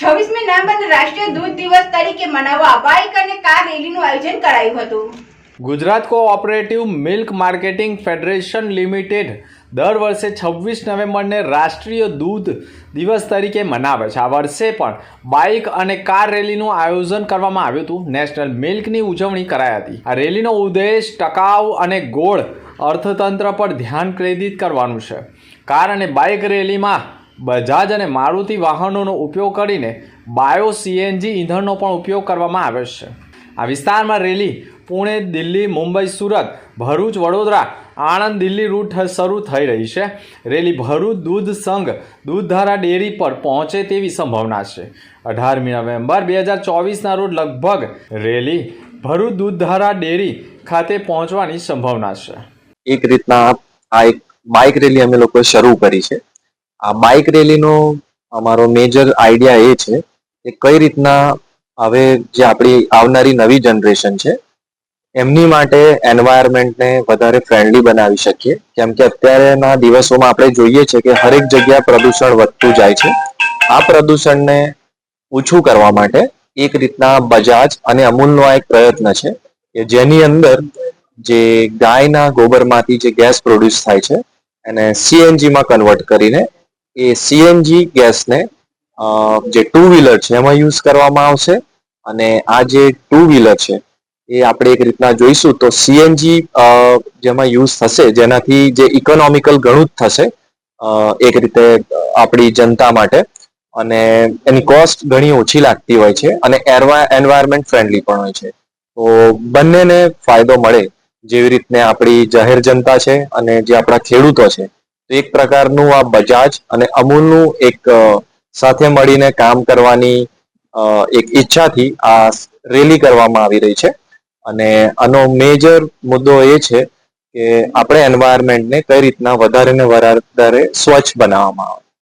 છવ્વીસમી નવેમ્બર રાષ્ટ્રીય દૂધ દિવસ તરીકે મનાવવા બાઇક અને કાર રેલીનું આયોજન કરાયું હતું. Gujarat cooperative milk marketing federation limited દર વર્ષે છવ્વીસ નવેમ્બરને રાષ્ટ્રીય દૂધ દિવસ તરીકે મનાવે છે. આ વર્ષે પણ બાઇક અને કાર રેલીનું આયોજન કરવામાં આવ્યું હતું. નેશનલ મિલ્કની ઉજવણી કરાઈ હતી. આ રેલીનો ઉદ્દેશ ટકાઉ અને ગોળ અર્થતંત્ર પર ધ્યાન કેન્દ્રિત કરવાનું છે. કાર અને બાઇક રેલીમાં બજાજ અને મારુતિ વાહનોનો ઉપયોગ કરીને બાયો સીએનજી ઈંધણનો પણ ઉપયોગ કરવામાં આવે છે. આ વિસ્તારમાં રેલી પુણે, દિલ્હી, મુંબઈ, સુરત, ભરૂચ, વડોદરા, આણંદ, દિલ્હી રૂટ શરૂ થઈ રહી છે. રેલી ભરૂચ દૂધ સંઘ, દૂધધારા ડેરી પર પહોંચે તેવી સંભાવના છે. અઢારમી નવેમ્બર બે હજાર ચોવીસના રોજ લગભગ રેલી ભરૂચ દૂધધારા ડેરી ખાતે પહોંચવાની સંભાવના છે. એક રીતના આ એક બાઇક રેલી અમે લોકો શરૂ કરી છે. આ બાઇક રેલીનો અમારો મેજર આઈડિયા એ છે કે કઈ રીતના હવે જે આપણી આવનારી નવી જનરેશન છે, એમની માટે એન્વાયરમેન્ટને વધારે ફ્રેન્ડલી બનાવી શકીએ. કેમ કે અત્યારેના દિવસોમાં આપણે જોઈએ છે કે હરેક જગ્યા પ્રદૂષણ વધતું જાય છે. આ પ્રદૂષણને ઓછું કરવા માટે એક રીતના બજાજ અને અમૂલનો આ એક પ્રયત્ન છે કે જેની અંદર જે ગાયના ગોબરમાંથી જે ગેસ પ્રોડ્યુસ થાય છે, એને સીએનજીમાં કન્વર્ટ કરીને એ સીએનજી ગેસને જે ટુ વ્હીલર છે એમાં યુઝ કરવામાં આવશે. અને આ જે ટુ વ્હીલર છે, એ આપણે એક રીતના જોઈશું તો સીએનજી જેમાં યુઝ થશે, જેનાથી જે ઇકોનોમિકલ ઘણું જ થશે એક રીતે આપણી જનતા માટે. અને એની કોસ્ટ ઘણી ઓછી લાગતી હોય છે અને એરવા, એન્વાયરમેન્ટ ફ્રેન્ડલી પણ હોય છે. તો બંનેને ફાયદો મળે જેવી રીતને આપણી જાહેર જનતા છે અને જે આપણા ખેડૂતો છે એક પ્રકારનું આ બજાજ અને અમૂલનું એક સાથે મળીને કામ કરવાની એક ઈચ્છાથી આ રેલી કરવામાં આવી રહી છે. અને આનો મેજર મુદ્દો એ છે કે આપણે એન્વાયરમેન્ટને કઈ રીતના વધારે ને વધારે સ્વચ્છ બનાવવામાં આવે.